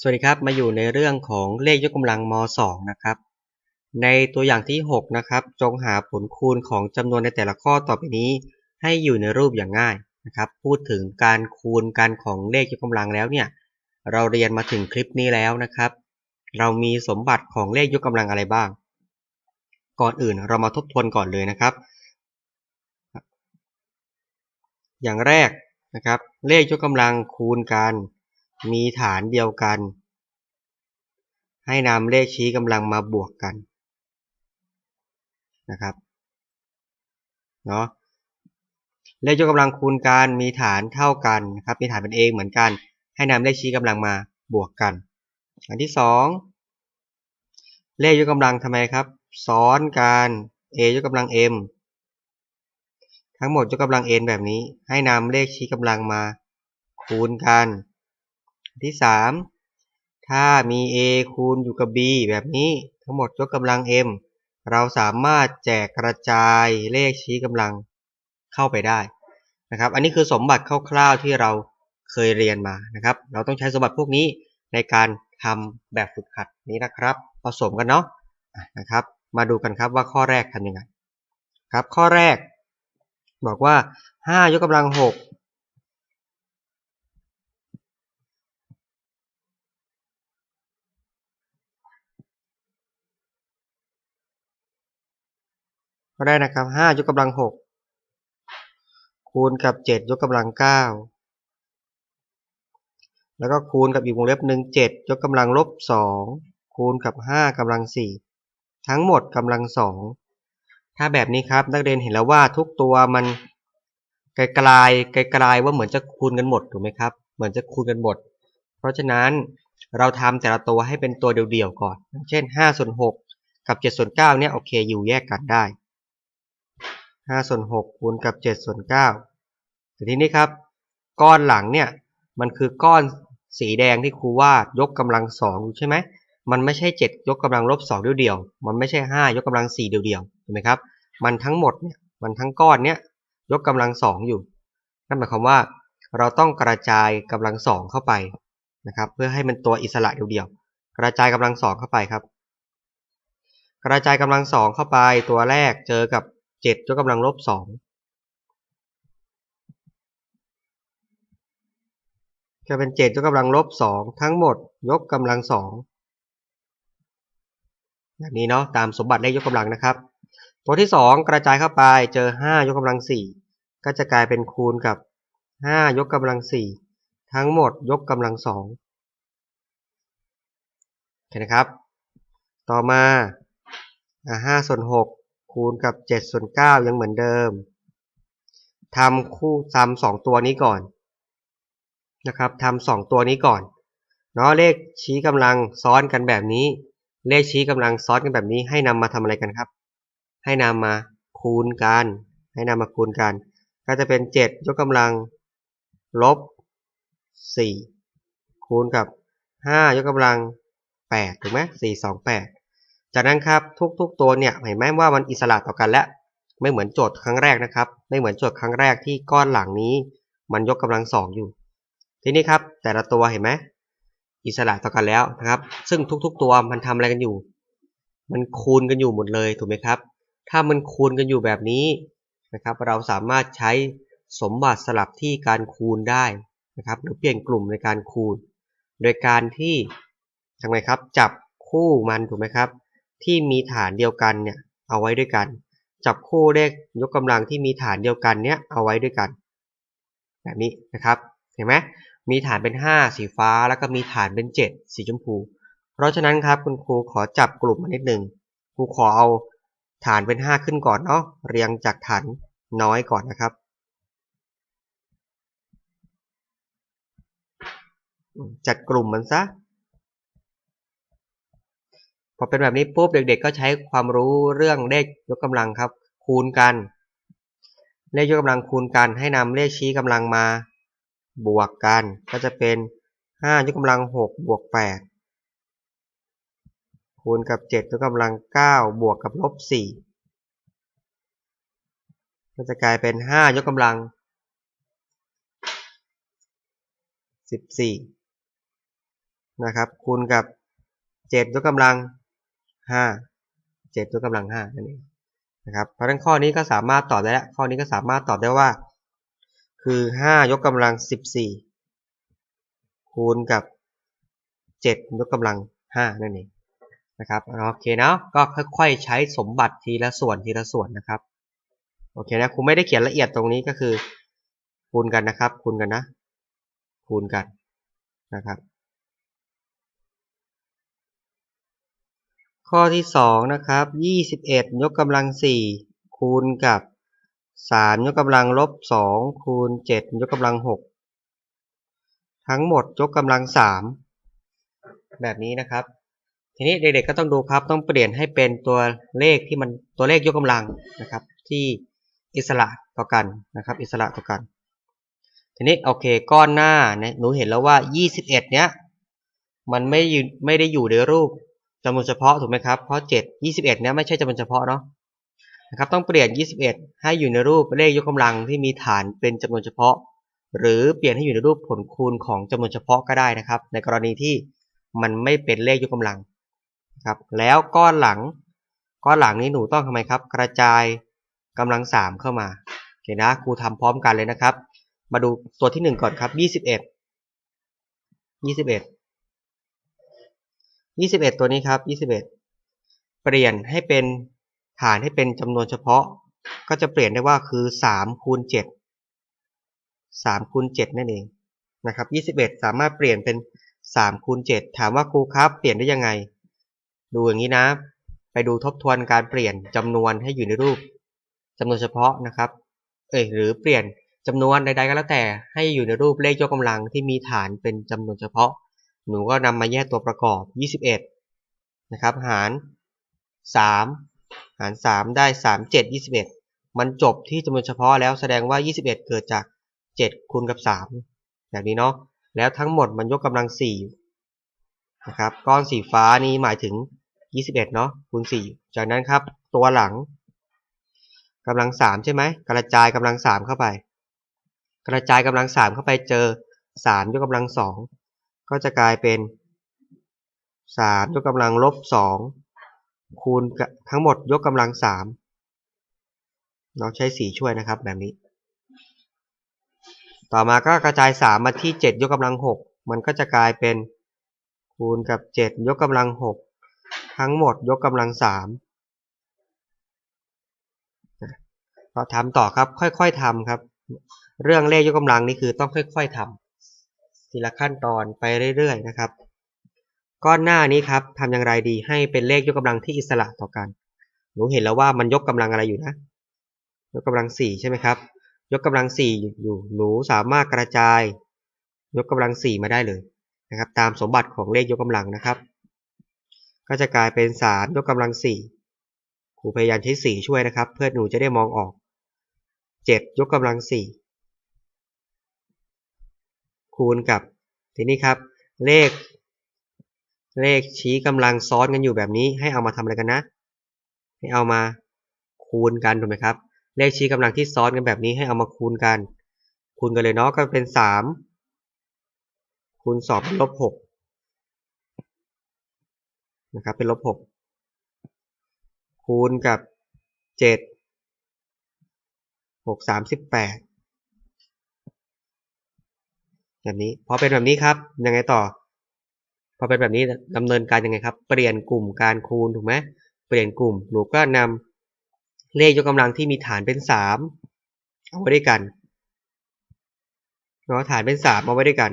สวัสดีครับ มาอยู่ในเรื่องของเลขยกกำลังม .2 นะครับ ในตัวอย่างที่ 6 นะครับ จงหาผลคูณของจำนวนในแต่ละข้อต่อไปนี้ ให้อยู่ในรูปอย่างง่ายนะครับ พูดถึงการคูณกันของเลขยกกำลังแล้วเนี่ย เราเรียนมาถึงคลิปนี้แล้วนะครับ เรามีสมบัติของเลขยกกำลังอะไรบ้าง ก่อนอื่นเรามาทบทวนก่อนเลยนะครับ อย่างแรกนะครับ เลขยกกำลังคูณกัน มีฐานเดียวกัน ให้นำเลขชี้กำลังมาบวกกันนะครับเนาะเลขยกกำลังคูณกันมีฐานเท่ากันนะครับมีฐานเป็นเองเหมือนกัน ให้นำเลขชี้กำลังมาบวกกัน อันที่สองเลขยกกำลังทำไมครับ ซ้อนกัน a ยกกำลัง m ทั้งหมดยกกำลัง n แบบนี้ ให้นำเลขชี้กำลังมาคูณกัน ที่3ถ้ามี a คูณอยู่กับ b แบบนี้ทั้งหมดยกกำลัง m เราสามารถแจกกระจายเลขชี้กำลังเข้าไปได้นะครับ อันนี้คือสมบัติคร่าวๆที่เราเคยเรียนมานะครับ เราต้องใช้สมบัติพวกนี้ในการทำแบบฝึกหัดนี้นะครับ ผสมกันเนาะนะครับ มาดูกันครับว่าข้อแรกทำยังไงครับ ข้อแรก บอกว่า 5 ยกกำลัง 6 ก็ได้นะครับ5ยกกำลัง6คูณกับ7ยกกำลัง9แล้วก็คูณกับอีกวงเล็บหนึ่ง7ยกกำลังลบ2คูณกับ5กำลัง4ทั้งหมดกำลัง2ถ้าแบบนี้ครับนักเรียนเห็นแล้วว่าทุกตัวมันไกลๆไกลๆว่าเหมือนจะคูณกันหมดถูกไหมครับ เหมือนจะคูณกันหมด เพราะฉะนั้นเราทำแต่ละตัวให้เป็นตัวเดี่ยวๆก่อน เช่น5ส่วน6กับ7ส่วน9เนี่ยโอเคอยู่แยกกันได้ 5ส่วน6คูณกับ7ส่วน9แต่ทีนี้ครับ ก้อนหลังเนี่ยมันคือก้อนสีแดงที่ครูวาดยกกำลัง2อยู่ใช่ไหมมันไม่ใช่ 7 ยกกำลังลบ2เดียวๆมันไม่ใช่ 5 ยกกำลัง4เดียวๆถูกไหมครับ มันทั้งหมดเนี่ยมันทั้งก้อนเนี้ยยกกำลัง2อยู่ นั่นหมายความว่าเราต้องกระจายกำลัง2เข้าไปนะครับเพื่อให้มันตัวอิสระเดียวๆกระจายกำลัง2เข้าไปครับ กระจายกำลัง2เข้าไปตัวแรกเจอกับ เจ็ดยกกำลังลบสองจะเป็นเจ็ดยกกำลังลบสองทั้งหมดยกกำลังสองแบบนี้เนาะตามสมบัติเลขยกกำลังนะครับตัวที่สองกระจายเข้าไปเจอห้ายกกำลังสี่ก็จะกลายเป็นคูณกับห้ายกกำลังสี่ทั้งหมดยกกำลังสองโอเคนะครับ ต่อมาห้าส่วนหก คูณกับ7ส่วน9ยังเหมือนเดิมทำคู่ซ้ำสองตัวนี้ก่อนนะครับทำสองตัวนี้ก่อนเนาะเลขชี้กำลังซ้อนกันแบบนี้ เลขชี้กำลังซ้อนกันแบบนี้ ให้นำมาทำอะไรกันครับ ให้นำมาคูณกัน ให้นำมาคูณกัน ก็จะเป็น 7 ยกกำลังลบ 4 คูณกับ 5 ยกกำลัง 8 ถูกไหม4 2 8 จากนั้นครับทุกๆตัวเนี่ยเห็นไหมว่ามันอิสระต่อกันแล้วไม่เหมือนโจทย์ครั้งแรกนะครับ ไม่เหมือนโจทย์ครั้งแรกที่ก้อนหลังนี้ มันยกกำลังสองอยู่ ทีนี้ครับแต่ละตัวเห็นไหมอิสระต่อกันแล้วนะครับ ซึ่งทุก ๆ ตัวมันทำอะไรกันอยู่ มันคูณกันอยู่หมดเลยถูกไหมครับ ถ้ามันคูณกันอยู่แบบนี้นะครับ เราสามารถใช้สมบัติสลับที่การคูณได้นะครับ หรือเปลี่ยนกลุ่มในการคูณ โดยการที่ทำไงครับ จับคู่มันถูกไหมครับ ที่มีฐานเดียวกันเนี่ยเอาไว้ด้วยกัน จับคู่เลขยกกำลังที่มีฐานเดียวกันเนี่ยเอาไว้ด้วยกัน แบบนี้นะครับเห็นไหมมีฐานเป็น 5 สีฟ้าแล้วก็มีฐานเป็น 7 สีชมพู เพราะฉะนั้นครับคุณครูขอจับกลุ่มมานิดหนึ่งครูขอเอาฐานเป็น 5 ขึ้นก่อนเนาะเรียงจากฐานน้อยก่อนนะครับจัดกลุ่มมันซะ พอเป็นแบบนี้ปุ๊บเด็กๆ ก็ใช้ความรู้เรื่องเลขยกกำลังครับ คูณกัน เลขยกกำลังคูณกันให้นำเลขชี้กำลังมา บวกกัน ก็จะเป็น5ยกกำลัง6บวก8คูณกับ7ยกกำลัง9บวกกับลบ4ก็จะกลายเป็น5ยกกำลัง14นะครับคูณกับเจ็ดยกกำลัง ห้าเจ็ดยกกำลังห้านั่นเองนะครับเพราะฉะนั้นข้อนี้ก็สามารถตอบได้แล้วข้อนี้ก็สามารถตอบได้ว่า คือห้ายกกำลังสิบสี่คูณกับเจ็ดยกกำลังห้านั่นเองนะครับโอเคเนาะก็ค่อยๆใช้สมบัติทีละส่วนทีละส่วนนะครับโอเคนะครูไม่ได้เขียนละเอียดตรงนี้ก็คือคูณกันนะครับคูณกันนะคูณกันนะครับ ข้อที่สองนะครับยี่สิบเอ็ดยกกำลังสี่คูณกับสามยกกำลังลบสองคูณเจ็ดยกกำลังหกทั้งหมดยกกำลังสามแบบนี้นะครับ ทีนี้เด็กๆก็ต้องดูครับต้องเปลี่ยนให้เป็นตัวเลขที่มันตัวเลขยกกำลังนะครับ ที่อิสระต่อกันนะครับ อิสระต่อกัน ทีนี้โอเคก้อนหน้าเนี่ยหนูเห็นแล้วว่า 21 เนี้ยมันไม่ไม่ได้อยู่ในรูป จำนวนเฉพาะถูกไหมครับเพราะ 7 21เนี้ยไม่ใช่จำนวนเฉพาะเนาะนะครับต้องเปลี่ยน 21 ให้อยู่ในรูปเลขยกกำลังที่มีฐานเป็นจำนวนเฉพาะ หรือเปลี่ยนให้อยู่ในรูปผลคูณของจำนวนเฉพาะก็ได้นะครับ ในกรณีที่มันไม่เป็นเลขยกกำลังครับแล้วก้อนหลัง ก้อนหลังนี้หนูต้องทำไมครับ กระจายกำลังสามเข้ามาโอเคนะครูทำพร้อมกันเลยนะครับ มาดูตัวที่หนึ่งก่อนครับยี่สิ บเอ็ดยี่สิบเอ็ดยี่สิบเอ็ดตัวนี้ครับยี่สิบเปลี่ยนให้เป็นฐานให้เป็นจำนวนเฉพาะ ก็จะเปลี่ยนได้ว่าคือสามคูณเจ็ดสามคูณเจ็ดนั่นเองนะครับยี่สิบเอ็ดสามารถเปลี่ยนเป็นสามคูณเจ็ดถามว่าครูครับเปลี่ยนได้ยังไง ดูอย่างนี้นะ ไปดูทบทวนการเปลี่ยนจำนวนให้อยู่ในรูปจำนวนเฉพาะนะครับ เอ้ยหรือเปลี่ยนจำนวนใดๆก็แล้วแต่ให้อยู่ในรูปเลขยกกำลังที่มีฐานเป็นจำนวนเฉพาะ หนูก็นำมาแยกตัวประกอบ 21 นะครับ หาร 3 หาร 3 ได้ 3 7 21 มันจบที่จำนวนเฉพาะแล้วแสดงว่า 21 เกิดจาก 7 คูณกับ 3 แบบนี้เนาะ แล้วทั้งหมดมันยกกำลัง 4 นะครับ ก้อนสีฟ้านี้หมายถึง 21 เนาะคูณ 4 จากนั้นครับ ตัวหลังกำลัง 3 ใช่ไหม กระจายกำลัง 3 เข้าไป กระจายกำลังสามเข้าไปเจอสามยกกำลังสอง ก็จะกลายเป็นสามยกกำลังลบสองคูณทั้งหมดยกกำลังสามเราใช้สีช่วยนะครับแบบนี้ ต่อมาก็กระจายสามมาที่เจ็ดยกกำลังหกมันก็จะกลายเป็นคูณกับเจ็ดยกกำลังหกทั้งหมดยกกำลังสามเราทำต่อครับค่อยๆทำครับ เรื่องเลขยกกำลังนี่คือต้องค่อย ๆทำ ทีละขั้นตอนไปเรื่อยๆนะครับ ก้อนหน้านี้ครับทำอย่างไรดีให้เป็นเลขยกกำลังที่อิสระต่อกัน หนูเห็นแล้วว่ามันยกกำลังอะไรอยู่นะ ยกกำลังสี่ใช่ไหมครับ ยกกำลังสี่อยู่ หนูสามารถกระจาย ยกกำลังสี่มาได้เลยนะครับ ตามสมบัติของเลขยกกำลังนะครับ ก็จะกลายเป็นสามยกกำลังสี่ครูพยายามใช้สี่ช่วยนะครับ เพื่อหนูจะได้มองออกเจ็ดยกกำลังสี่ คูณกับทีนี้ครับ เลข เลขชี้กำลังซ้อนกันอยู่แบบนี้ให้เอามาทำอะไรกันนะ ให้เอามาคูณกันถูกไหมครับ เลขชี้กำลังที่ซ้อนกันแบบนี้ให้เอามาคูณกัน คูณกันเลยเนาะก็เป็นสามคูณสองเป็นลบหกนะครับเป็นลบหกคูณกับเจ็ดหกสามสิบแปด แบบนี้พอเป็นแบบนี้ครับยังไงต่อ พอเป็นแบบนี้ดำเนินการยังไงครับ เปลี่ยนกลุ่มการคูณถูกไหมเปลี่ยนกลุ่มหนูก็นำเลขยกกำลังที่มีฐานเป็นสามเอาไว้ด้วยกันเนาะฐานเป็นสามเอาไว้ด้วยกัน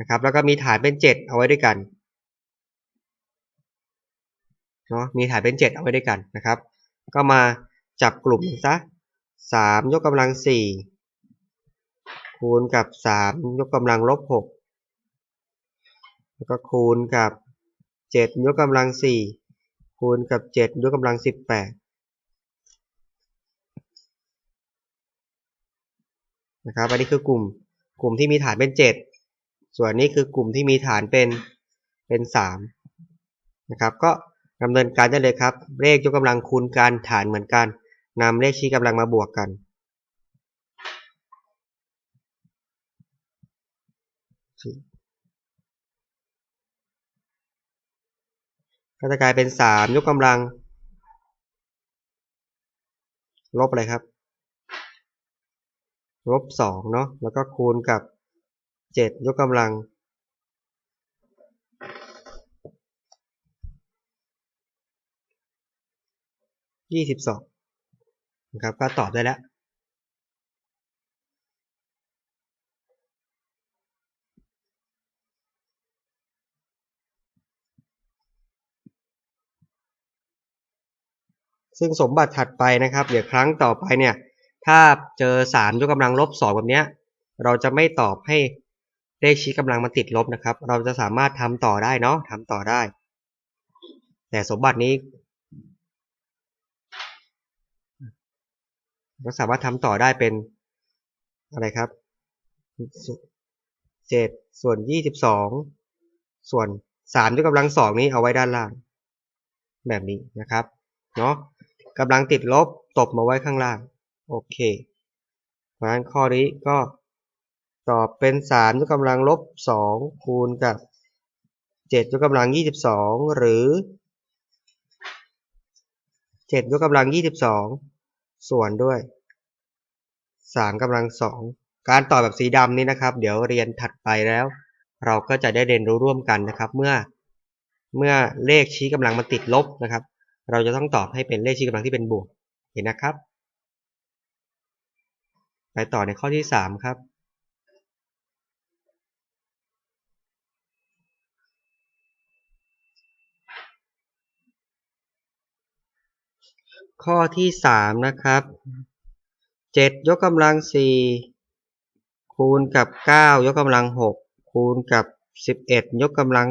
นะครับ แล้วก็มีฐานเป็นเจ็ดเอาไว้ด้วยกันเนาะมีฐานเป็นเจ็ดเอาไว้ด้วยกันนะครับ ก็มาจับกลุ่มซะสามยกกำลังสี่ คูณกับสามยกกำลังลบหกแล้วก็คูณกับเจ็ดยกกำลังสี่คูณกับเจ็ดยกกำลังสิบแปดนะครับ อันนี้คือกลุ่มกลุ่มที่มีฐานเป็นเจ็ดส่วนนี้คือกลุ่มที่มีฐานเป็นเป็นสามนะครับ ก็ดำเนินการได้เลยครับ เลขยกกำลังคูณกันฐานเหมือนกันนำเลขชี้กำลังมาบวกกัน ก็จะกลายเป็นสามยกกำลัง ลบอะไรครับ ลบสองเนาะ แล้วก็คูณกับเจ็ดยกกำลังยี่สิบสองนะครับ ก็ตอบได้แล้ว ซึ่งสมบัติถัดไปนะครับ เดี๋ยวครั้งต่อไปเนี่ย ถ้าเจอสามยกกำลังลบสองแบบเนี้ย เราจะไม่ตอบให้เลขชี้กำลังมันติดลบนะครับ เราจะสามารถทำต่อได้เนาะทำต่อได้ แต่สมบัตินี้ ก็สามารถทำต่อได้เป็นอะไรครับเจ็ดส่วนยี่สิบสองส่วนสามยกกำลังสองนี้เอาไว้ด้านล่าง แบบนี้นะครับ เนาะ กำลังติดลบตบมาไว้ข้างล่าง โอเคเพราะฉะนั้นข้อนี้ก็ตอบเป็น3ยกกำลังลบ 2 คูณกับ7ยกกำลัง 22 หรือ7ยกกำลัง 22 ส่วนด้วย3กำลัง 2 การต่อแบบสีดำนี้นะครับ เดี๋ยวเรียนถัดไปแล้ว เราก็จะได้เรียนรู้ร่วมกันนะครับ เมื่อเมื่อเลขชี้กำลังมันติดลบนะครับ เราจะต้องตอบให้เป็นเลขชี้กำลังที่เป็นบวก เห็นนะครับ ไปต่อในข้อที่ 3 ครับ ข้อที่ 3 นะครับ 7 ยกกำลัง 4 คูณกับ 9 ยกกำลัง 6 คูณกับ 11 ยกกำลัง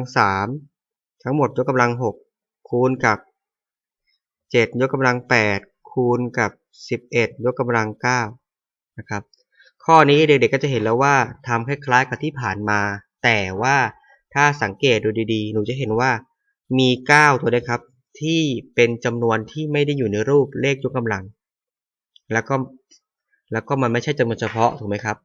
3 ทั้งหมดยกกำลัง 6 คูณกับ 7 ยกกำลัง 8 คูณกับ 11 ยกกำลัง9นะครับข้อนี้เด็กๆก็จะเห็นแล้วว่าทำคล้ายๆกับที่ผ่านมา แต่ว่าถ้าสังเกตดูดีๆ หนูจะเห็นว่ามี 9 ตัวด้วยครับ ที่เป็นจำนวนที่ไม่ได้อยู่ในรูปเลขยกกำลัง แล้วก็แล้วก็มันไม่ใช่จำนวนเฉพาะถูกไหมครับ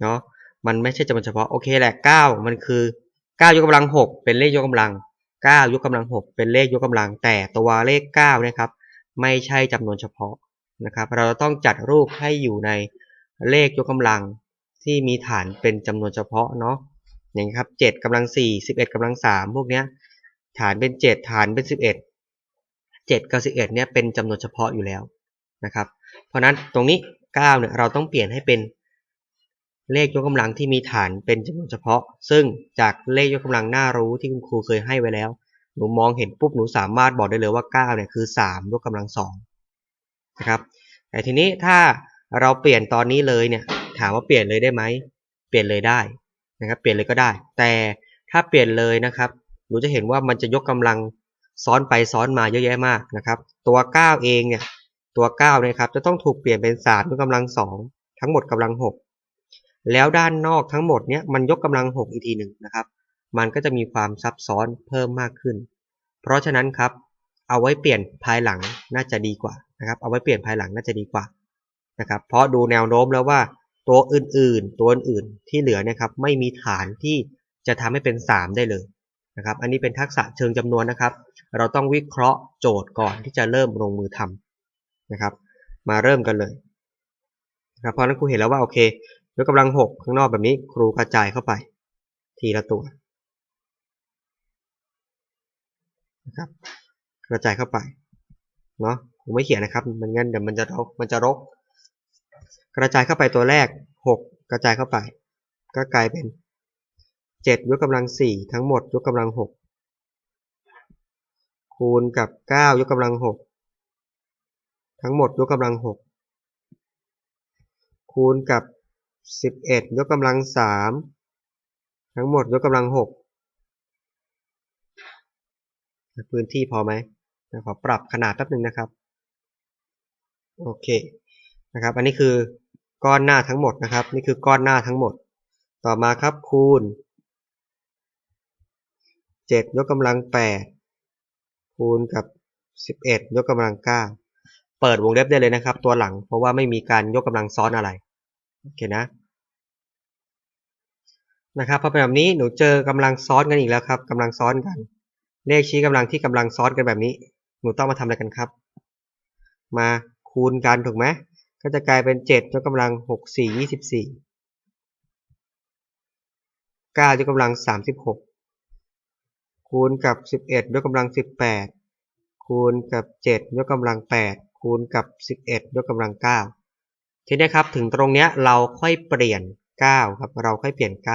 เนาะมันไม่ใช่จำนวนเฉพาะโอเคแหละ 9 มันคือ 9 ยกกำลัง 6 เป็นเลขยกกำลัง 9 ยกกำลัง 6 เป็นเลขยกกำลังแต่ตัวเลข9เนี่ยครับไม่ใช่จำนวนเฉพาะนะครับเราต้องจัดรูปให้อยู่ในเลขยกกำลังที่มีฐานเป็นจำนวนเฉพาะเนาะอย่างนี้ครับ7กำลัง 4 11กำลัง 3 พวกเนี้ยฐานเป็น 7 ฐานเป็น 11 7กับ11เนี่ยเป็นจำนวนเฉพาะอยู่แล้วนะครับเพราะนั้นตรงนี้9เนี่ยเราต้องเปลี่ยนให้เป็น เลขยกกำลังที่มีฐานเป็นจำนวนเฉพาะ ซึ่งจากเลขยกกำลังน่ารู้ที่คุณครูเคยให้ไว้แล้ว หนูมองเห็นปุ๊บหนูสามารถบอกได้เลยว่า9เนี่ยคือ3ยกกำลัง2นะครับ แต่ทีนี้ถ้าเราเปลี่ยนตอนนี้เลยเนี่ยถามว่าเปลี่ยนเลยได้ไหมเปลี่ยนเลยได้นะครับ เปลี่ยนเลยก็ได้ แต่ถ้าเปลี่ยนเลยนะครับหนูจะเห็นว่ามันจะยกกำลังซ้อนไปซ้อนมาเยอะแยะมากนะครับ ตัว 9 เองเนี่ยตัว9นี่ยครับจะต้องถูกเปลี่ยนเป็น3ยกกำลัง 2 ทั้งหมดกำลัง 6 แล้วด้านนอกทั้งหมดเนี่ยมันยกกำลัง 6 อีกทีหนึ่งนะครับ มันก็จะมีความซับซ้อนเพิ่มมากขึ้น เพราะฉะนั้นครับ เอาไว้เปลี่ยนภายหลังน่าจะดีกว่านะครับ เอาไว้เปลี่ยนภายหลังน่าจะดีกว่านะครับ เพราะดูแนวโน้มแล้วว่าตัวอื่นๆ ตัวอื่นๆที่เหลือเนี่ยครับไม่มีฐานที่จะทำให้เป็น 3 ได้เลยนะครับ อันนี้เป็นทักษะเชิงจำนวนนะครับ เราต้องวิเคราะห์โจทย์ก่อนที่จะเริ่มลงมือทำนะครับ มาเริ่มกันเลยนะครับเพราะนั้นครูเห็นแล้วว่าโอเค ยกกำลัง6ข้างนอกแบบนี้ครูกระจายเข้าไป ทีละตัวนะครับกระจายเข้าไปเนาะผมไม่เขียนนะครับ มันงั้นเดี๋ยวมันจะรกมันจะรก กระจายเข้าไปตัวแรก 6 กระจายเข้าไป ก็กลายเป็น 7 ยกกำลัง 4 ทั้งหมด ยกกำลัง 6 คูณกับ 9 ยกกำลัง 6 ทั้งหมด ยกกำลัง 6 คูณกับ 11ยกกำลัง3ทั้งหมดยกกำลัง6พื้นที่พอไหมขอปรับขนาดแป๊บนึงนะครับ โอเคนะครับ อันนี้คือก้อนหน้าทั้งหมดนะครับ นี่คือก้อนหน้าทั้งหมด ต่อมาครับคูณ7ยกกำลัง8คูณกับ11ยกกำลัง9เปิดวงเล็บได้เลยนะครับ ตัวหลังเพราะว่าไม่มีการยกกำลังซ้อนอะไร โอเคนะนะครับพอเป็นแบบนี้หนูเจอกำลังซ้อนกันอีกแล้วครับกำลังซ้อนกัน เลขชี้กำลังที่กำลังซ้อนกันแบบนี้ หนูต้องมาทำอะไรกันครับ มาคูณกันถูกไหมก็จะกลายเป็น7ยกกำลัง6 4 24 9ยกกำลัง36คูณกับ11ยกกำลัง18คูณกับ7ยกกำลัง8คูณกับ11ยกกำลัง9 ทีนี้ครับถึงตรงเนี้ยเราค่อยเปลี่ยน 9 ครับ เราค่อยเปลี่ยน 9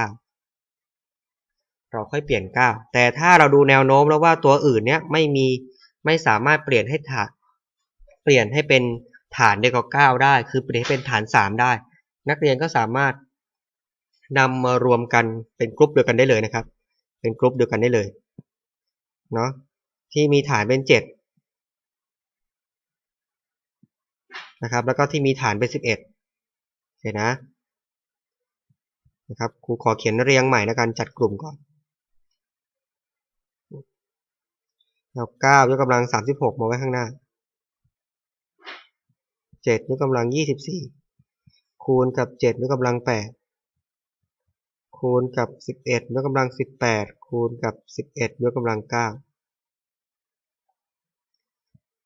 เราค่อยเปลี่ยน 9 แต่ถ้าเราดูแนวโน้มแล้วว่าตัวอื่นเนี้ยไม่มีไม่สามารถเปลี่ยนให้ฐานเปลี่ยนให้เป็นฐานเดียวกับ9ได้ คือเปลี่ยนให้เป็นฐาน 3 ได้ นักเรียนก็สามารถนำมารวมกันเป็นกลุ่มเดียวกันได้เลยนะครับ เป็นกลุ่มเดียวกันได้เลยเนาะที่มีฐานเป็น 7 นะครับ แล้วก็ที่มีฐานเป็น 11โอเคนะนะครับครูขอเขียนเรียงใหม่ในการจัดกลุ่มก่อนเอา9ยกกำลัง36มสิบหกมาไว้ข้างหน้า7ยกกำลัง24คูณกับ7ยกกำลัง8คูณกับ11ยกกำลัง18คูณกับ11ยกกำลัง9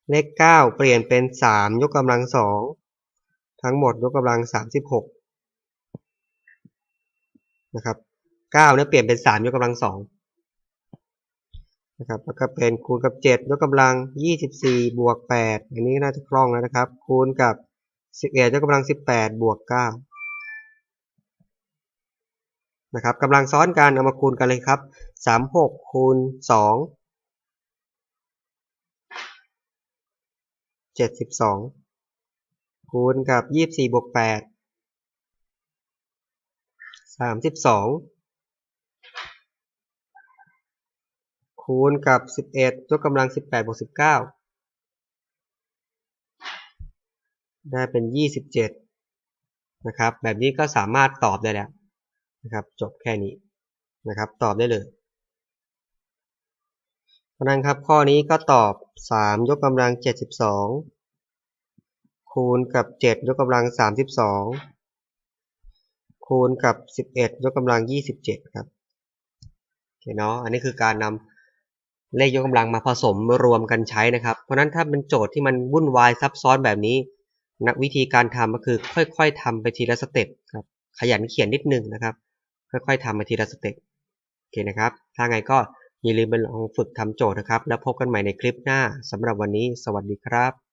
เลข9เปลี่ยนเป็น3ยกกำลัง2ทั้งหมดยกกำลัง36นะครับ9เนี่ยเปลี่ยนเป็น3ยกกำลัง2นะครับแล้วก็เป็นคูณกับ7ยกกำลัง24บวก8อันนี้น่าจะคล่องแล้วนะครับ คูณกับ11ยกกำลัง18บวก9นะครับกำลังซ้อนกันเอามาคูณกันเลยครับ36คูณ 2 72คูณกับ24บวก8 32คูณกับ11ยกกำลัง18บวก19ได้เป็น27นะครับ แบบนี้ก็สามารถตอบได้แล้วนะครับ จบแค่นี้นะครับ ตอบได้เลย เพราะนั้นครับข้อนี้ก็ตอบ 3 ยกกำลัง 72 คูณกับ 7 ยกกำลัง 32 คูณกับ 11 ยกกำลัง 27 ครับโอเคเนาะอันนี้คือการนำเลขยกกำลังมาผสมรวมกันใช้นะครับ เพราะนั้นถ้าเป็นโจทย์ที่มันวุ่นวายซับซ้อนแบบนี้นะวิธีการทำก็คือค่อย ๆทำไปทีละสเต็ปครับขยันเขียนนิดนึงนะครับ ค่อยๆทำไปทีละสเต็ปโอเคนะครับ ถ้าไงก็ อย่าลืมไปลองฝึกทำโจทย์นะครับ แล้วพบกันใหม่ในคลิปหน้าสำหรับวันนี้ สวัสดีครับ